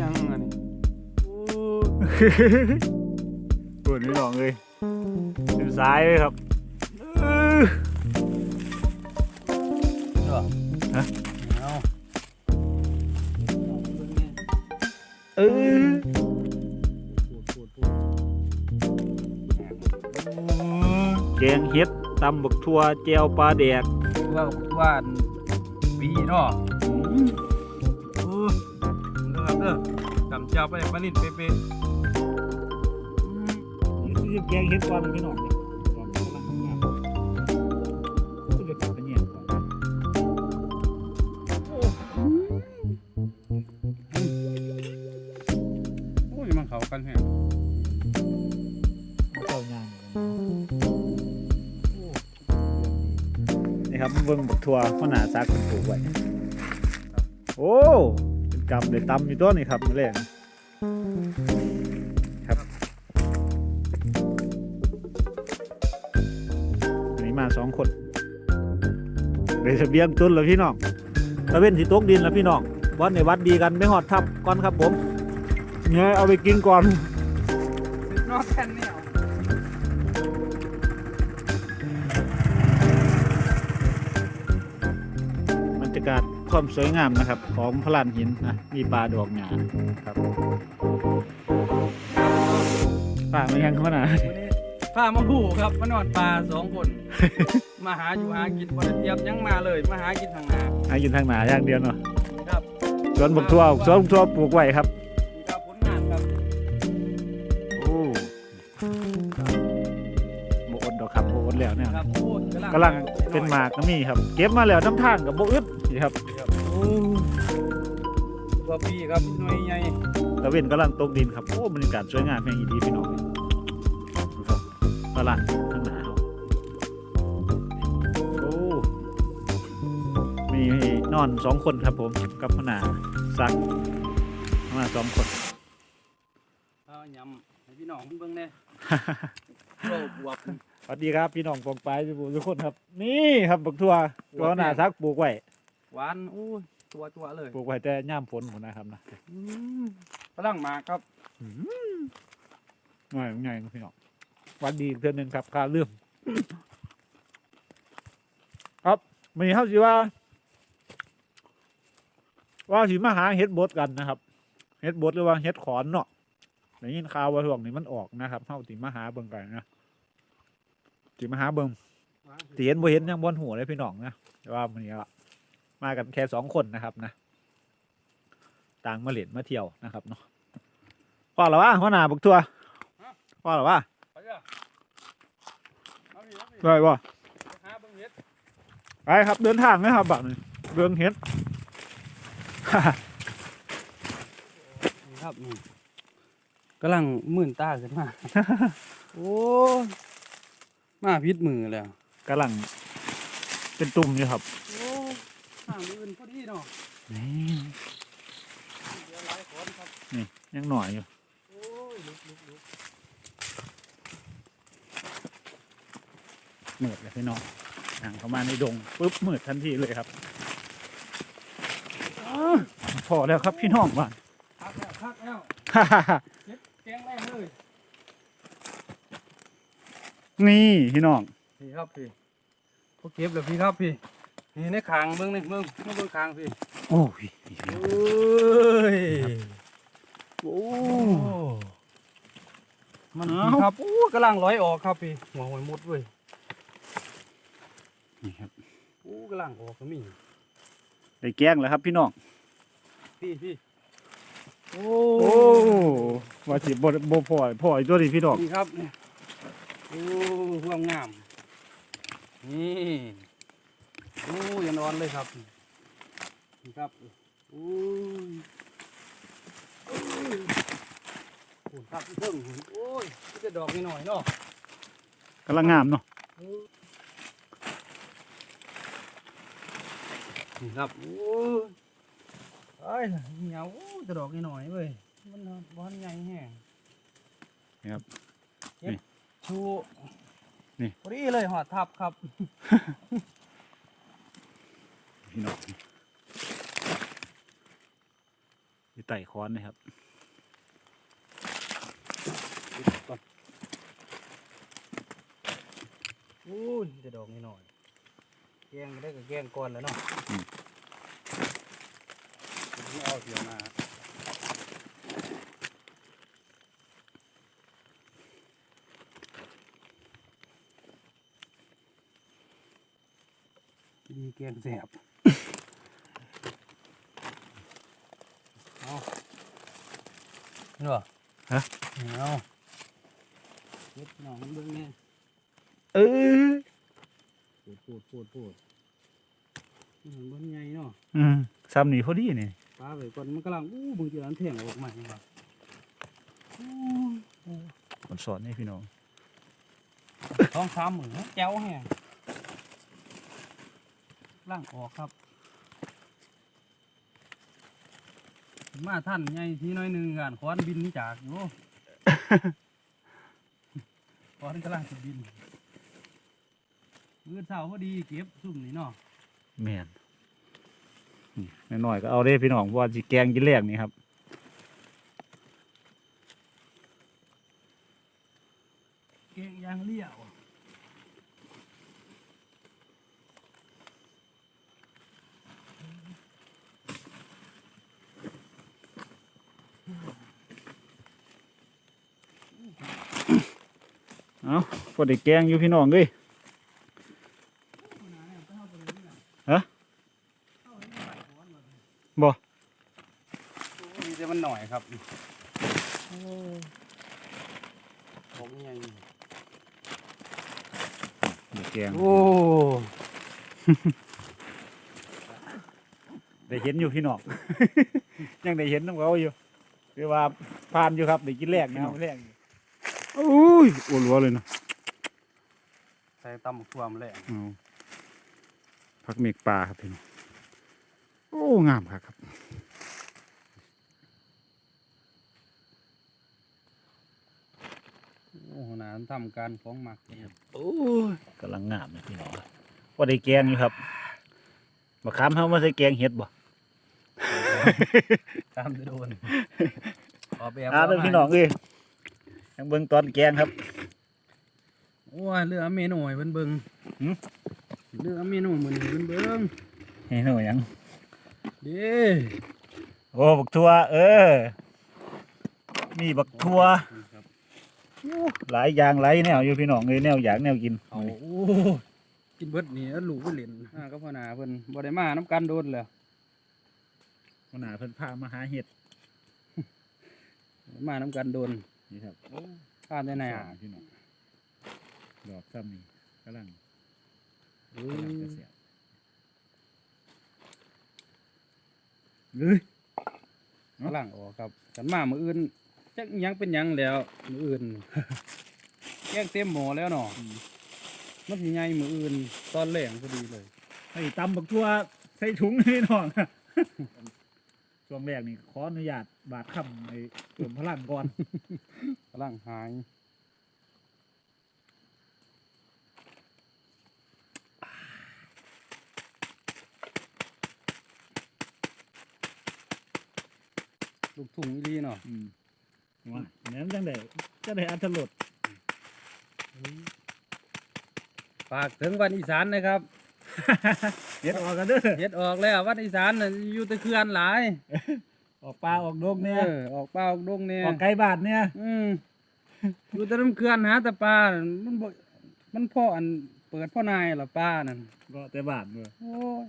ยังอันนี้โอ้ปวดพี่น้องเลยเต็มซ้ายเลยครับเอฮะเอาเออแกงเห็ดตำบักทั่วแจวปลาแดกว่าว่าบีเนาะ เด้อครับเด้อจำเจ้าไปปานิดเป๊ะนี่คือแกงเห็ดก่อนพี่น้องเนี่ยก่อนกำลังทำงานก็จะตัดไปเนี่ยก่อนๆโอ้ยมันเข้ากันแฮะเข้าย่างนี่ครับเบิ่งบักทั่วข้าวหนาซักคนปลูกไว้ โอ้เป็น กำเลยตำอยู่ต้นนี่ครับมื้อแรกครับอันนี้มาสองคนเลยเสบียงตุนแล้วพี่น้องตะเว้นที่ตกดินแล้วพี่น้องวันในวัดดีกันไม่หอดทับก่อนครับผมเนี่ยเอาไปกินก่อนนอกแค่นี้ ความสวยงามนะครับ ของพลานหินนะมีปลาดอกหงาครับปลามันยังเข้ามาหนาวันนี้พามาผู้ครับมานอนปลาสองคน มาหาอยู่หากินบ่ได้เตรียมหยังมาเลยมาหากินทางนาหากินทางหนาอย่างเดียวเนาะครับสวนบักทั่วสวนบักทั่วปลูกไว้ครับนี่ครับผลงานครับโอ้โบอดดอกครับโบอดแล้วเนี่ยครับโอ้ยกำลังเป็นหมากก็มีครับ เก็บมาแล้วน้ำทางกับโบอึด นี่ครับครับโอ้ตัวปีครับหน่วยใหญ่ตะเวนกำลังตกดินครับ โอ้บรรยากาศสวยงามแห่งอีดีพี่น้องดูครับพลานทางหนาครับโอ้มีนอนสองคนครับผม กับพนาซักมาสองคนเอายำให้พี่น้องเบิ่งแน่โลบวบสวัสดีครับพี่น้องปองปลายทุกทุกคนครับ นี่ครับบักทั่วตัวหนาซักปลูกไว้ หวานโอ้ยตัวตัวเลยปลูกไว้แต่ย่ามฝนหมดนะครับนะอืมกำลังมาครับง่ายง่ายพี่น้องหวันดีอีกเทือนหนึ่งครับการเรื่อง ครับมีเท่าสิว่า ว่าสิมาหาเฮ็ดบดกันนะครับเฮ็ดบดหรือว่าเฮ็ดขอนเนาะได้ยินข่าวว่าช่วงนี้มันออกนะครับเฮาสิมาหาเบิ่งกันนะสิมาหาเบิ่งสิเห็นบ่เห็นยังบนหัวเลยพี่น้องนะแต่ว่ามันนี้ก็ มากันแค่สองคนนะครับนะต่างมาเล่นมาเที่ยวนะครับเนาะพ่อหรอวะพ่อหนาบักทัวพ่อหรอวะไปเด้อเอาดิเอาดิได้ป่ะหาเบิ่งเฮ็ดไปครับเดินทางนะครับบัดนี้เรื่องเฮ็ดนี่ครับนี่กำลังมื่นตาขึ้นมา โอ้ยมาพิษมือแล้วกำลังเป็นตุ่มอยู่ครับ โอ้ ห่างอื่นพอดีเนาะนี่เดี๋ยวหลายคนครับยังหน่อยอยู่โอ้ยลุกลุกลุกมืดเลยพี่น้องห่างเข้ามาในดงปุ๊บมืดทันทีเลยครับอ้าวพอแล้วครับพี่น้องบ้านพักแล้วพักแล้วเก็บแกงแรงเลยนี่พี่น้องพี่ครับพี่พวกเก็บแล้วพี่ครับพี่ นี่ในคางเบิ่งนี่เบิ่งมาเบิ่งคางพี่โอ้ยโอ้ยโอ้โอ้มันพี่ครับโอ้กำลังร้อยออกครับพี่หัวหอยมดเว้ยนี่ครับโอ้กำลังออกก็มีได้แกล้งแล้วครับพี่น้องพี่พี่โอ้โอ้ว่าสิบ่บ่พอพออีกตัวนี้พี่น้องนี่ครับนี่โอ้ห่วงงามนี่ โอ้ยันนอนเลยครับนี่ครับโอ้ยโอ้ยโอ้ยครับเพิ่งโอ้ยนี่จะดอกนิดหน่อยเนาะกำลังงามเนาะนี่ครับโอ้ยเอ้ยเหนียวโอ้ยจะดอกนิดหน่อยเว้ยมันบอนใหญ่แห้งนี่ครับเก็บนี่ชูนี่พอดีเลยหอดทับครับ พี่น้องอยู่ไต่ค้อนนะครับปิดก่อนโอ้ยจะดอกนิดหน่อยแกงก็ได้ก็แกงก่อนแล้วเนาะอืมไม่เอาเสียมามีแกงแสบ เอา เนาะฮะเอาเฮ็ดหน่อมันเบิ่งแน่เออพูดพูดพูดพูดมันเบิ่งใหญ่เนาะอืมซ้ำนี่พอดีนี่ปลาไปก่อนมันกำลังอู้บางทีมันแทงออกมาเห็นป่ะอู้มันสอนให้พี่น้องท้องซ้ำเหมือนแจ้วแห้งล่างออกครับ มาท่านใหญ่ทีน้อยหนึ่งงานคอนบินหนี่จากอยู่ คอนกำลังจะบินมือเช้าพอดีเก็บซุ่มนี่เนาะแม่นนี่น้อยๆก็เอาได้พี่น้องเพราะว่าสิแกงกินแรกนี่ครับเก่งอยางเลี้ยว เอาพอได้แกงอยู่พี่น้องเอ้ยฮะบ่มีแต่มันหน่อยครับของใหญ่ได้แกงโอ้ได้เห็นอยู่พี่น้อง ยังได้เห็นน้ำเขาอยู่คือว่าผ่านอยู่ครับได้กินแรกนะครับแรกอยู่โอ้ยอ้วนรัวเลยเนาะใส่ตำความแรงเอาพักเมกปลาครับพี่น้องโอ้งามครับครับโอ้โหนานทำการฟ้องหมักเนี่ยโอ้ยกำลังงามเลยพี่น้องว่าได้แกงอยู่ครับมาค้ำเขามาใส่แกงเห็ดบ่ตามจะโดนขอแบบอ่าเด้อพี่น้องเอ้ ยยังเบิ่งตอนแกงครับโอ้ยเรือเมนูให้เบิ่งเบิ่งหืมเรือเมนูมื้อนี้เบิ่งเบิ่งเห็นหนูยัง เด้โอ้บักทัวเออ มีบักทัวครับหลายอย่างหลายแนวอยู่พี่น้องเลยแนวอยากแนวกินเอาโอ้กินเบิดนี่แล้วลูกก็เล่นอ่าก็พ่อหนาเพิ่นบ่ได้มาน้ำกันโดนแล้วมันหนาเพิ่นพามาหาเห็ดมาน้ำกันโดน นี่ครับโอ้พาได้ไหนอะสาพี่น้องดอกซ้ำนี่กำลังอืกำลังมจะเสียบเอ้ยเนาะกำลังออกครับกันมามื้ออื่นจักอิหยังเป็นหยังแล้วมื้ออื่นแกงเต็มหม้อแล้วเนาะมันสิใหญ่มื้ออื่นตอนแรงพอดีเลยไอ้ตำบักทัวใส่ถุงให้พี่น้อง ช่วงแรกนี่ขออนุญาตบาดคำไอ้เติมพลังก่อน กำลังหายลูกทุ่งอีหลีเนาะอืมว่าแหนมจังไดจังไดอัตลดฝากถึงวันอีสานนะครับ เฮ็ดออกกันเด้อเฮ็ดออกแล้ววันอีสานน่ะอยู่แตะเคือนหลายออกปลาออกดงเอเนี่ยอออกเป้าออกดงเนี่ยออกไกลบาทเนี่ยอืมอยู่แต่น้ำเคือนหาแต่ปลาน่ะมันบ่มันพ่ออันเปิดพ่อนายเหรอปลานั่นก็แต่บาทเด้อโอ้ย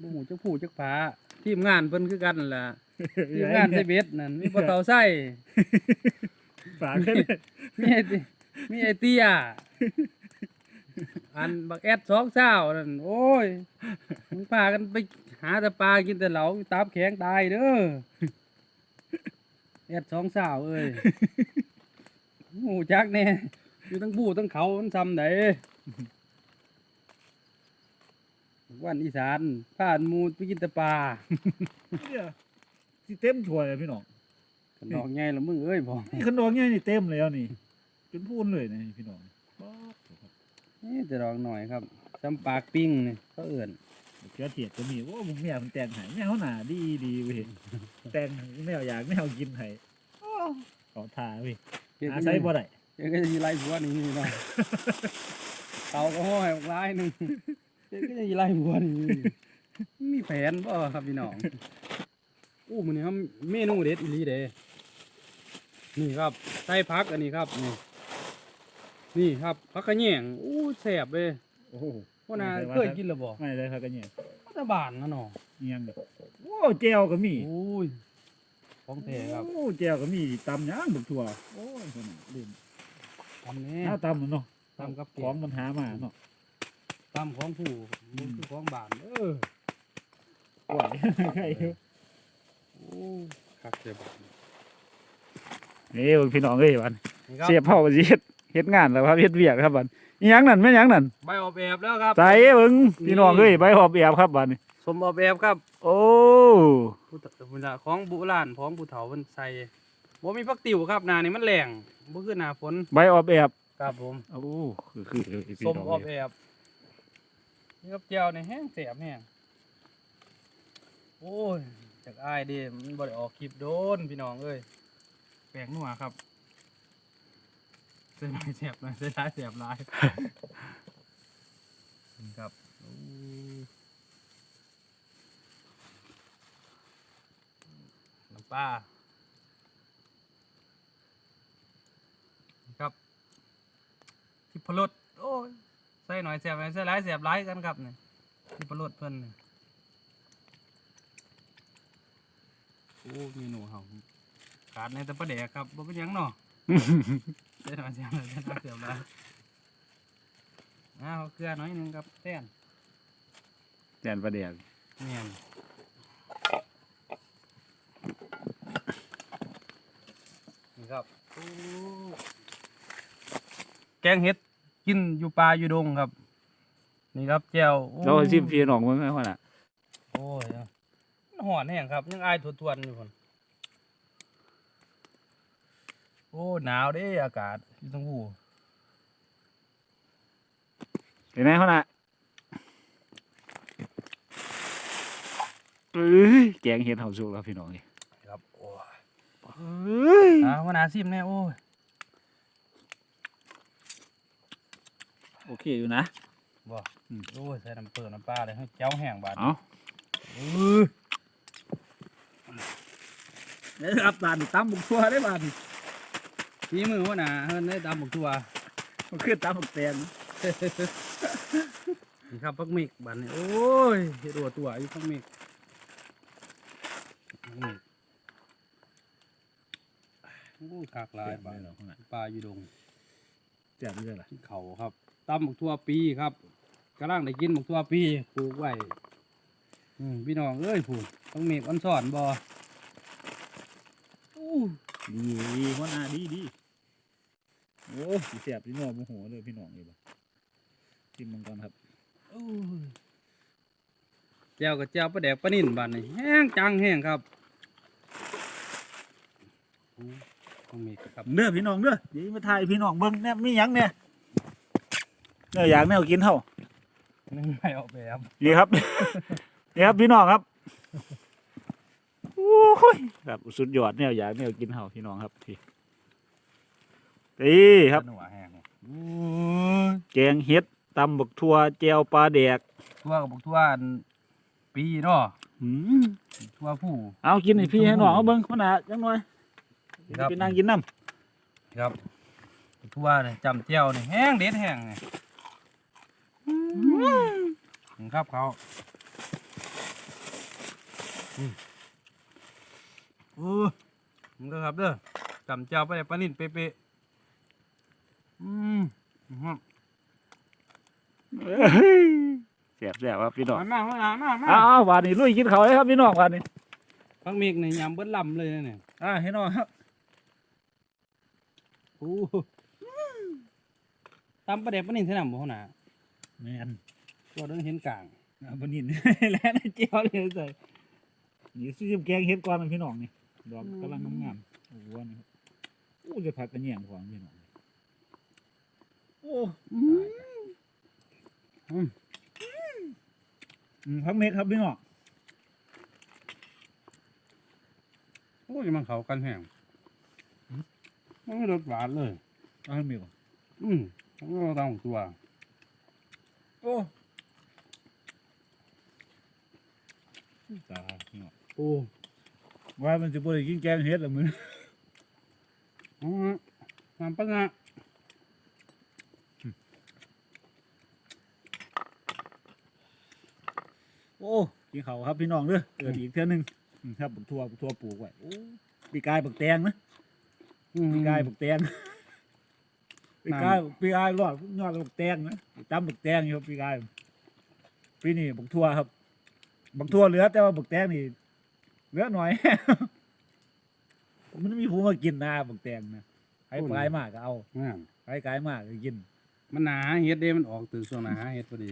บ่หูจักผู้จักผาทีมงานเพิ่นคือกันนั่นล่ะทีมงานเซเบ็ดนั่นมีปลาเต่าไส้ ฝากกันเลยมีไอติมีไอเตี้ย อันบักแอดสองเช้านั่นโอ้ยมึงพากันไปหาแต่ปลากินแต่เหลาตาบแข็งตายเด้อแอดสองเช้าเอ้ยหมูจักแน่อยู่ทั้งผู้ทั้งเขามันทำไหนวันอีสานผ่านหมูไปกินแต่ปลาเนี่ยสิเต็มถ้วยเลยพี่น้องขนองไงละมึงเอ้ยบอกนี่ขนมเนี่ยนี่เต็มแล้วนี่จนพูนเลยนี่พี่น้อง นี่จะลองหน่อยครับจำปากปิ้งนี่เขาเอื่นเชื้อเทียดก็มีโอ้มึงแมวมันแต่งให้แมวหนาดีดีเว้ยแต่งให้แมวอยากแมวกินให้โอ้ขอทาเว้ยหาใช้บ่ได้เดี๋ยวก็จะมีไล่บัวนี่นี่เนาะเตาก็ห้อยออกลายหนึ่งเดี๋ยวก็จะมีไล่บัวนี่มีแผนบ่ครับพี่น้องอู้มันนี่ครับเมนูเด็ดอีหลีเด้นี่ครับใส่พักอันนี้ครับนี่ นี่ครับพักกระแยงอู้แซ่บเลยโอ้โหพ่อนาไม่เคเคยยว่ากินหรือบ่ไม่เลยครับกันเนี่ยตะบานนะเนาะเอียงเนี่ยโอ้เจลก็มีโอ้ยของแท้ครับโอ้เจลก็มีตำย่างบุกทั่วโอ้ยคนน่ะลืมทำแน่เอาตำมันเนาะตำกับเกของมันหามาเนาะตำของผู้มันคือของบ้านเออกล้วยใครอยู่โอ้คักเสียบานนี่พี่น้องเอ้ยวันนี่ครับเสียบเฮาสิเฮ็ด เฮ็ดงานแล้วครับเฮ็ดเวียกครับบัดอีหยังนั่นแม่นหยังนั่นใบออกแบบแล้วครับใส่เบิ่งพี่น้องเอ้ยใบหอบแอบครับบัดนี้สมออกแบบครับโอ้ผู้เฒ่าเวลาของโบุราณของผู้เฒ่าเพิ่นใส่บ่มีพักติ๋วครับหน้านี่มันแรงบ่คือหน้าฝนใบหอบแอบครับผมโอ้คือคือคือพี่สมน้องออกเอ้ยแบบนี่ครับแจ่วนี่แห้งแสบแห้งโอ้ยจากอายเดิมันบ่ได้ออกคลิปโดนพี่น้องเอ้ยแปลงนัวครับ เส้นหน่อยแสบหน่อยเส้นร้ายแสบร้ายนี่ครับโอ้น้ำปลานี่ครับทิพรสโอ้ยใส่หน่อยแสบหน่อยใส่ร้ายแสบร้ายกันครับนี่ทิพรสเพิ่นนี่โอ้เมนูเฮาขาดในแต่ประเดกครับบ่เป็นหยังเนาะ เสียหน่อยเสียหน่อยเสียหน่อยเสียหน่อยเอาเกลือหน่อยหนึงครับแต้นแดนประเดี๋ยวเนียนนี่ครับโอ้แกงเห็ดกินอยู่ป่าอยู่ดงครับ นี่ครับแจ่วโอ้เราชิมพี่น้องเบิ่งว่าน่ะโอ้ยมันหอนแห้งครับ ยังอายทวนๆอยู่คน โอ้หนาวเด้อากาศอยู่ทั้งหูเป็นไงเขาน่ะเอ้ยแกงเห็ดเฮาสุกแล้วพี่น้องเอ้ยครับโอ้ยเอ้ยอ่าวันหนาซิมแน่โอ้ยโอเคอยู่นะ บ่อืม โอ้ยใส่น้ำเปิดน้ำปลาเลยให้เจ้าแห้งบาดเอาเออเด้อครับบานนี่ตำบุกทั่วได้บานนี่ ฝีมือหัวหน้าเฮินได้ตามบักตัวมันคือตำบุกแตนนี่ครับพักมิกบาดนี้โอ้ยเฮ็ดหัวตัวอยู่พักมิกพักมิกโอ้ยคากหลายบาดปลาอยู่ดงแซ่บเลยล่ะกินเขาครับตำบักทั่วปีครับกำลังได้กินบักทั่วปีปลูกไว้อืมพี่น้องเอ้ยผูกต้องมีอันสอนบ่อู้ดีดีหัวหน้าดีดี โอ้สิแซ่บพี่น้องโมโหเลยพี่น้องนี่บ่ชิมมันก่อนครับอู้แจวกับแจวปลาแดกปลานิ่นบานนี่แห้งจังแห้งครับอู้ต้องมีครับเด้อพี่น้องเด้อเดี๋ยวมาถ่ายพี่น้องเบิ่งแน่มีหยังเนี่ยเนื้ออยากแนวกินเฮานึ่งไม่ออกแบบนี่ครับ นี่ครับพี่น้องครับโอ้ยครับสุดยอดแนวอยากแนวกินเฮาพี่น้องครับพี่ นี่ครับหนัวแห้งอู้แกงเห็ดตำบักทั่วแจวปลาแดกทั่วกับบักทั่วอันปีเนาะหืมทั่วผู้เอากินให้พี่ให้น้องเอาเบิ่งขนาดจังหน่อยครับไปนั่งกินน้ครับบักทั่วเนี่ยจำแจวนี่แห้งเด็ดแห้งเนี่ยนี่ครับเขาอืมอู้มึงเด้อครับเด้อจำแจวไปเลยปลานิ่นเป๊ะ ๆอืมอื้อหือำเอ้ยแซ่บแซ่บครับพี่น้องมามามามามาเอาเอาวันนี้ลุยกินเขาวเลยครับพี่น้องวันนี้ฟังเมกนี่ยำเบิ้ลลำเลยนะเนี่ยอ่าให้น้องครับโอ้ตำประเด็บปะนิ่นเท่านั้นบ่หัวหน้าแม่นตัวเดินเห็นกลางเอาบนินแล้วนะเจียวเลยใส่นี่ซื้อแกงเห็ดก่อนนะพี่น้องนี่ดอกกำลังงามๆโอ้โหนี่ครับโอ้จะผักกระเนียงของพี่น้อง โอ้อืมอืมพักเม็ดครับพี่น้องโอ้ยมันเขากันแห้งมันไม่รสหวานเลย เอาให้เม็ดก่อนอืมมันก็ต้องตัว โอ้ตายพี่น้องโอ้ว่ามันจะบ่ได้กินแกงเฮ็ดละมื้ออืมน้ำปะงะ โอ้กินข้าวครับพี่น้องเด้อเกิดอีกเทื่อหนึงอืมครับบักทั่วบักทั่วปลูกไว้โอ้ปีกายบักแตงนะอืมปีกายบักแตงปีกายปีกายรอดยอดบักแตงนะตำบักแตงอยู่ครับปีกายปีนี้บักทั่วครับบักทั่วเหลือ แต่ว่าบักแตงนี่เหลือหน่อย มันมีผู้มากินนะบักแตงนะให้ปลายมากก็เอางามให้กายมากก็กินมันหนาเฮ็ดเด้มันออกตื่นช่วงหนาเฮ็ดพอดี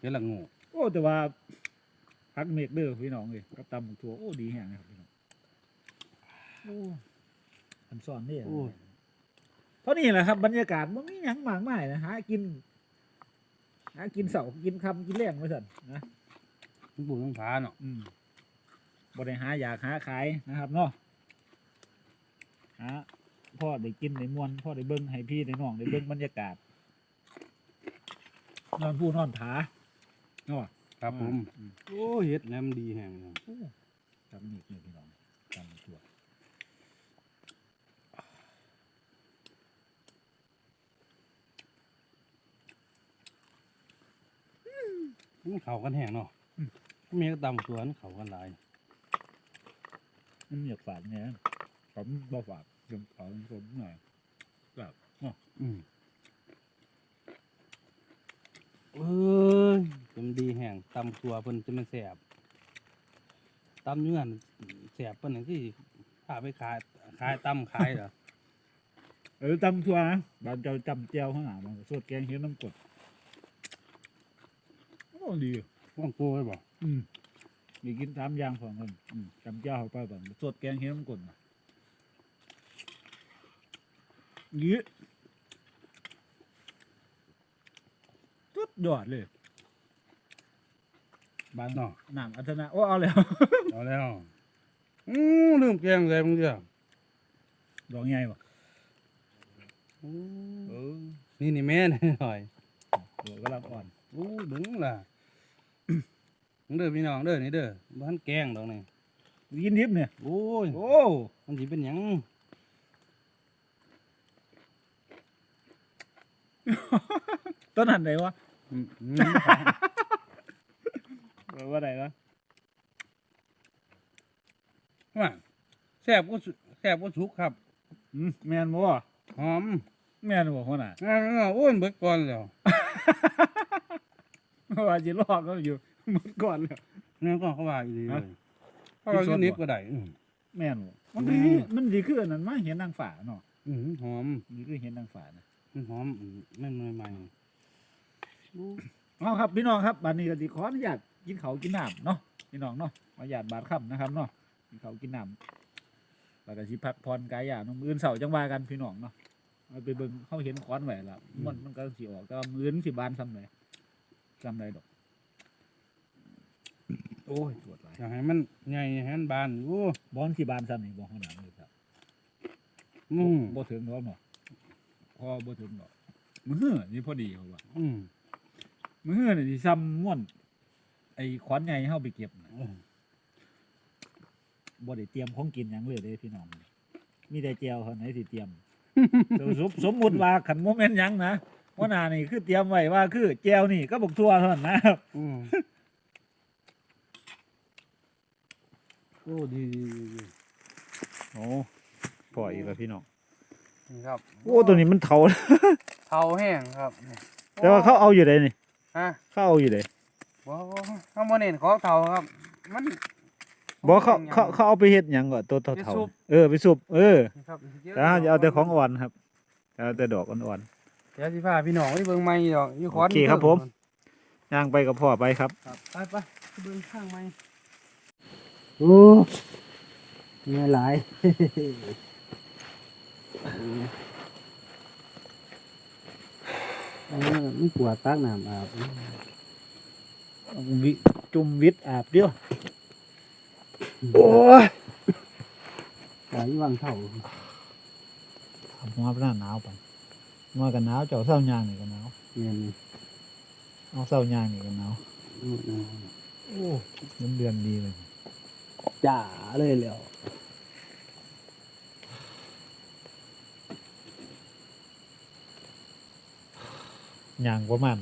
เฮ็ดละโงูโอ้แต่ว่าพักเมกเด้อพี่น้องเลยกับตำบักทั่วโอ้ดีแฮงนะครับพี่น้องโอ้อันซ่อนนี่โอ้ เท่านี้แหละครับ บรรยากาศมันมีหยังมากมายนะหากินหากินเสาร์กินคำกินแรงไว้สั่นนะ มันปลูกทั้งผาเนาะอืมบ่ได้หาอยากหาขายนะครับเนาะหาพ่อได้กินได้มวนพ่อได้เบิ้งให้พี่ได้น้องได้เบิ้งบรรยากาศ นอนผู้นอนผา เนาะครับผมอืมโอ้เฮ็ดแล้วมันดีแห้งเลยโอ้ทำนี่นี่พี่น้องทำตัวมันเขากันแห้งเนาะมีก็ตำสวนเขากันหลายมันอยากฝากเนี่ยผมบ่ฝากเดี๋ยวขอผมหน่อยแบบเนาะอืมเอ้ย จนดีแห้งตำตัวเพิ่นจะมันแสบตำอยื่งันแสบเพิ่นนั่นที่พาไปขายขายตำขายเหรอเออตำทัวนะบานเจ้าจำเจียวข้างหน้ามันก็สดแกงเห็ดน้ำกรดโอ้ดีว่างกูไว้บ่อืมมีกินสามอย่างของกันอืมจำเจียวเข้าไปแบบสดแกงเห็ดน้ำกรดน่ะดีสุดยอดเลย บานเนาะน้ำอัศนะโอ้เอาแล้ว เอาแล้วอือลืมแกงใส่บางเดียวดอกใหญ่ปะอือเออนี่นี่แม่นหน่อยดอกกำลังอ่อนโอ้ดึงล่ะเด้อพี่น้องเด้อนี่เด้อบ้านแกงดอกนี่กินดิบเนี่ยโอ้ยโอ้มันสิเป็นหยังต้นหันไหนวะ อืมอืมว่าไหนวะว่าแซ่บก็สุแซ่บก็สุกครับอืมแมนบ่หอมแมนบ่คนน่ะอ่าโอ้ยเบิดก่อนแล้วว่าจิลอกก็อยู่หมดก่อนแล้วนี่ก็เขาว่าอีหลีเลฮะยเขาเราอยู่นิดก็ได้อืมแม่นบ่มันดีอืมมันดีคืออันนั้นมาเห็นนางฟ้าเนาะอืมหอมนี่คือเห็นนางฟ้านะมันหอมอืมไม่ใหม่ใหม่เอาครับ พี่น้องครับบัดนี้ก็สิขออนุญาต กินข้าวกินน้ำเนาะพี่น้องเนาะขออนุญาตบาดค่ำนะครับเนาะกินข้าวกินน้ำแล้วก็สิพักผ่อนกายอย่างเนาะมื้ออนเสาร์จังว่ากันพี่น้องเนาะเอาไปเบิ่งเขาเห็นค้อนไว้แล้วมันมันก็สิออกแต่ว่ามื้ออนสิบานซ้ำไหนซ้ำใดดอก โอ้ยปวดหลายอยากให้มันใหญ่ให้มันบานโอ้บอนที่บานซ้ำนี่บ่ข้างหลังเลยครับอืมบ่ถึงหรอกเนาะพอบ่ถึงหรอกมื้อนี่พอดีเขาว่าอืมมื้อนี่สิซ้ำม่วน ไอ้ขอนใหญ่เฮาไปเก็บน่ะอืมบ่ได้เตรียมของกินหยังเลยเด้พี่น้อง มีแต่แจวเท่านั้นสิเตรียมแต่สมสมมุติว่าคันบ่แม่นหยังนะว่าหน้านี่คือเตรียมไว้ว่าคือแจวนี่ก็บักทั่วเท่านั้นนะครับ อืมโอ้ดีดีดีดีโอ้ปล่อยอีกแล้วพี่น้องนี่ครับโอ้ตัวนี้มันเถา เทาแห้งครับนี่แต่ว่าเขาเอาอยู่ไดนี่ฮะ เขาเอาอยู่ไดบ่ บ่เขาบ่เน้นของเทาครับ มัน บ่เขาเขาเขาเอาไปเฮ็ดหยังก่อนตัวเถาไปเถาซุปเออไปซุปเออครับแต่เราจะเอาแต่ของอ่อนครับเอาแต่ดอกอ่อน เดี๋ยวสิพาพี่น้องไปเบิ่งไม้ดอกอยู่ขอนโอเคครับผม ๆย่างไปกับพ่อไปครับครับไปไปไปเบิ่งข้างไม้โอ้เงี้ยหลาย อันนี้มันปวดตักน้ำอาบ วิจุ่มวิทย์อาบเดียวโอ้ยสายวางเท่าทำหัวหน้าหนาวไปมากันหนาวเจ้าเศร้ายางนี่กันหนาวเงี้ยนี่เอาเศร้ายางนี่กันหนาวอืมโอ้เงินเดือนดีเลยจ่าเลยแล้วยางประมาณ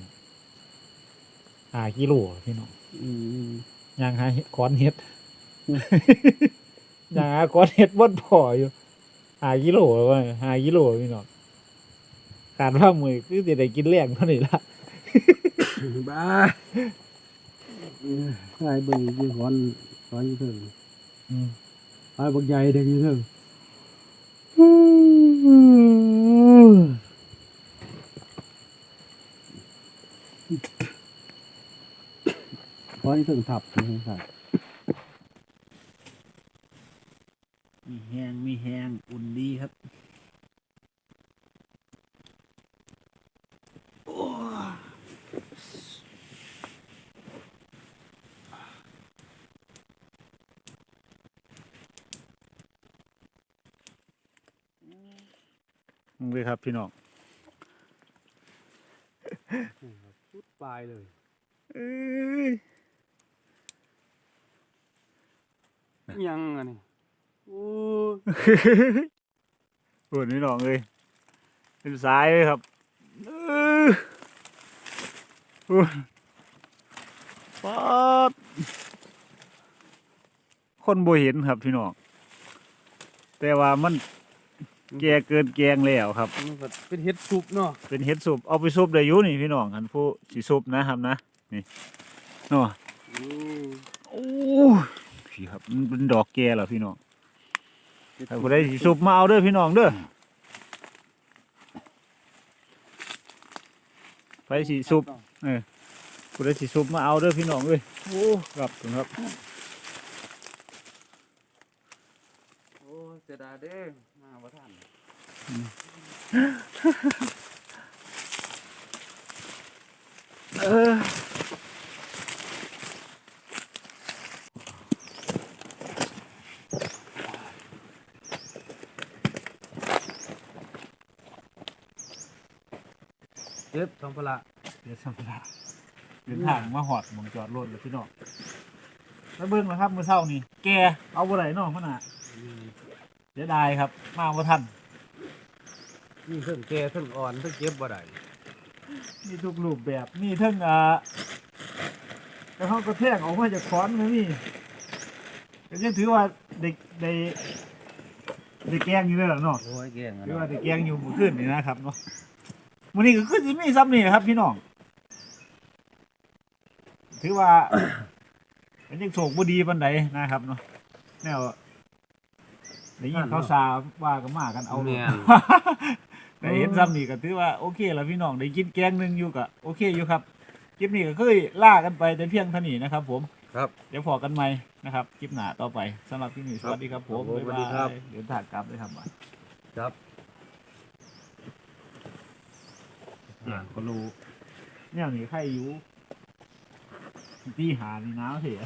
ห้ากิโลพี่น้องอืมยางหาเห็ดก้อนเห็ดยางหาก้อนเห็ดบนพออยู่ห้ากิโลว่าห้ากิโลพี่น้องการว่ามือคือจะได้กินแรงเท่านี้ละบ้าใช่เบิ่งยี่ห้อนห้อนยี่เถิงอืมไอ้บักใหญ่เด็กยี่เถิง ห้อนยี่เถิงทับนะครับมีแห้งมีแห้งอุ่นดีครับมึงเลยครับพี่น้องพุดปลายเลย เอ้ย ยังอันนี้โอ้ปวดพี่น้องเลยเป็นสายเลยครับเอ้ยโอ้ยป๊าดคนบ่เห็นครับพี่น้องแต่ว่ามันแก่เกินแกงแล้วครับมันก็เป็นเห็ดซุปเนาะเป็นเห็ดซุปเอาไปซุปได้อยู่นี่พี่น้องอันผู้สิซุปนะครับนะนี่เนาะโอ้โอ้ย พี่ครับมันเป็นดอกแก่แล้วพี่น้องถ้าผู้ใดสิซุปมาเอาเด้อพี่น้องเด้อไปสิซุปผู้ใดสิซุปมาเอาเด้อพี่น้องเอ้ยโอ้ครับถึงครับโอ้เสียดายเด้อมาบ่ทันเออ เจ็บสัมภาระเดี๋ยวสัมภาระเดินทางมาหอดหมองจอดรถแล้วพี่น้องแล้วเบิ่งนะครับมื้อเช้านี่ แกเอาบ่ได้เนาะพ่อน่ะเสียดายครับ มาบ่ทันนี่เพิ่งแก่เพิ่งอ่อนเพิ่งเจ็บบ่ได้มีทุกรูปแบบมีทั้งอ่าแล้วเขาก็แทกออกมาจากค้อนนะนี่ก็ยังถือว่าเด็กได้ได้แกล้งอยู่เลยเหรอเนาะโอ้ยแก่งอะถือว่าเนาะได้แกล้งอยู่เมื่อคืนนี่นะครับเนาะ มื้อนี้ก็คือสิมีซ้ำนี่นะครับ พี่น้อง ถือว่า เป็นยังโศกบ่ดีปานใดนะครับเนาะแนวได้ยินเขาซาว่ากันมากันเอาแม่น แต่เห็นซ้ำนี่ก็ถือว่าโอเคแล้วพี่น้องได้กินแกงหนึงอยู่ก็โอเคอยู่ครับคลิปนี้ก็คือล่ากันไปแต่เพียงเท่านี้นะครับ ผมครับ เดี๋ยวพอกันใหม่นะครับคลิปหน้าต่อไปสำหรับคลิปนี้สวัสดีครับผมครับผมบ๊ายสวัสดีครับบายเดี๋ยวถ่ายกลับเลยครับ ครับ เนี่ยก็รู้เนี่ยนี่ใครอยู่ตีหานี่น้าเสีย